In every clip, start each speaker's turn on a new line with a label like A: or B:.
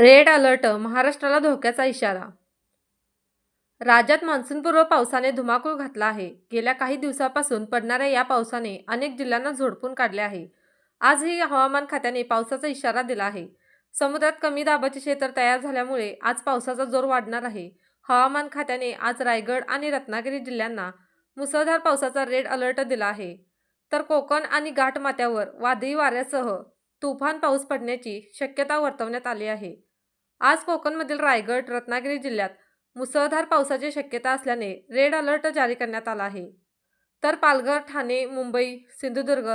A: Red alert महाराष्ट्राला धोक्याचा इशारा. राज्यात मान्सूनपूर्व पावसाने धुमाकूळ घातला आहे. गेल्या काही दिवसापासून पडणाऱ्या या पावसाने अनेक जिल्ह्यांना झोडपून काढले आहे. आजही हवामान खात्याने पावसाचा इशारा दिला आहे. समुद्रात कमी दाबाचे क्षेत्र तयार झाल्यामुळे आज पावसाचा जोर वाढणार आहे. हवामान खात्याने आज रायगड आणि रत्नागिरी जिल्ह्यांना मुसळधार पावसाचा रेड अलर्ट दिला आहे. तर कोकण आणि घाटमाथ्यावर वादळी वाऱ्यासह तुफान पाऊस पडण्याची शक्यता वर्तवण्यात आली आहे. आज कोकणमधील रायगड रत्नागिरी जिल्ह्यात मुसळधार पावसाची शक्यता असल्याने रेड अलर्ट जारी करण्यात आला आहे. तर पालघर ठाणे मुंबई सिंधुदुर्ग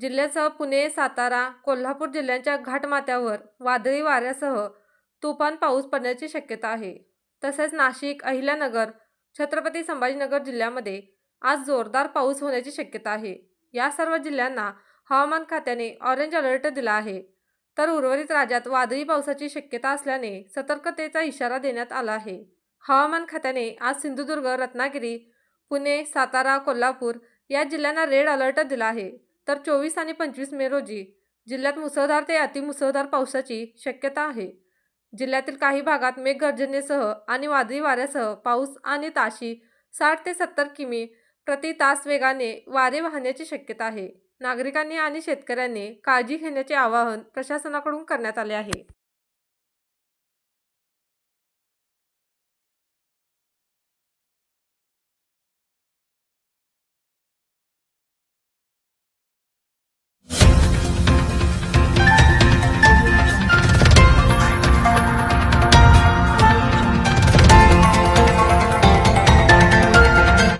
A: जिल्ह्यासह पुणे सातारा कोल्हापूर जिल्ह्यांच्या घाटमाथ्यावर वादळी वाऱ्यासह तुफान पाऊस पडण्याची शक्यता आहे. तसेच नाशिक अहिल्यानगर छत्रपती संभाजीनगर जिल्ह्यामध्ये आज जोरदार पाऊस होण्याची शक्यता आहे. या सर्व जिल्ह्यांना हवामान खात्याने ऑरेंज अलर्ट दिला आहे. तर उर्वरित राज्यात वादळी पावसाची शक्यता असल्याने सतर्कतेचा इशारा देण्यात आला आहे. हवामान खात्याने आज सिंधुदुर्ग रत्नागिरी पुणे सातारा कोल्हापूर या जिल्ह्यांना रेड अलर्ट दिला आहे. तर चोवीस आणि पंचवीस मे रोजी जिल्ह्यात मुसळधार ते अतिमुसळधार पावसाची शक्यता आहे. जिल्ह्यातील काही भागात मेघगर्जनेसह आणि वादळी वाऱ्यासह पाऊस आणि ताशी साठ ते सत्तर किमी प्रति तास वेगाने वारे वाहण्याची शक्यता आहे. नागरिकांनी आणि शेतकऱ्यांनी काळजी घेण्याचे आवाहन प्रशासनाकडून करण्यात आले आहे.